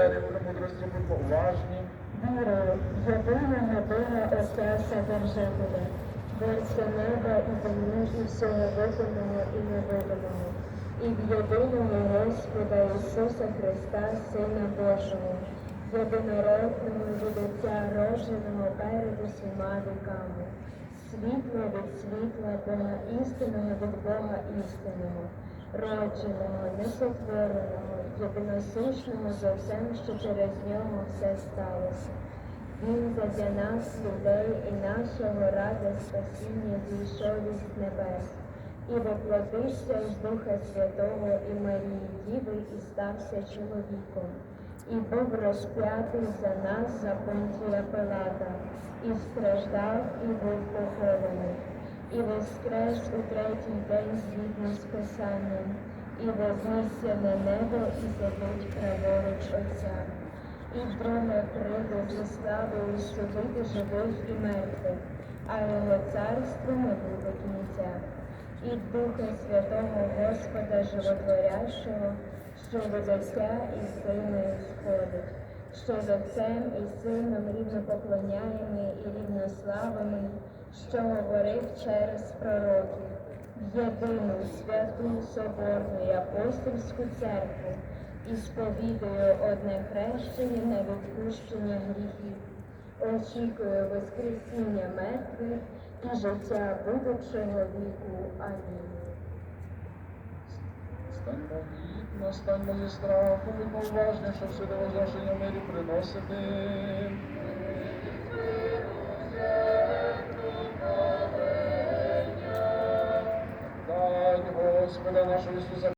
двері премудрості будьмо уважні. В єдиного Бога Отця Вседержителя, Творця неба і землі і всього видимого і невидимого, і в єдиного Господа Ісуса Христа, Сина Божого, єдинородного від Отця родженого перед усіма віками, світло від світла Бога істинного від Бога істинного, родженого, несотвореного, єдиносушного за всем, що через нього все сталося. Він задля нас, людей і нашого ради спасіння зійшов із небес. І воплотився з Духа Святого і Марії Діви і стався чоловіком, і був розп'ятий за нас за Понтія Пилата, і страждав, і був похований, і воскрес у третій день згідно з Писанням, і вознісся на небо і сидить праворуч Отця. І вдруге прийде зі славою судити живих і мертвих, а його царство не буде кінця. І Духа Святого Господа Животворящого, що від Отця і Сина сходить, що з Отцем і Сином рівно поклоняємо і рівнославими, що говорив через пророків, єдину святу соборну і апостольську церкву, і сповідую одне хрещення на відпущення гріхів. Очікую Воскресіння мертвих і життя будучого віку. Амінь. Станьмо будьмо уважні, щоб все до возложення мирі приносити. Господа нашого Ісуса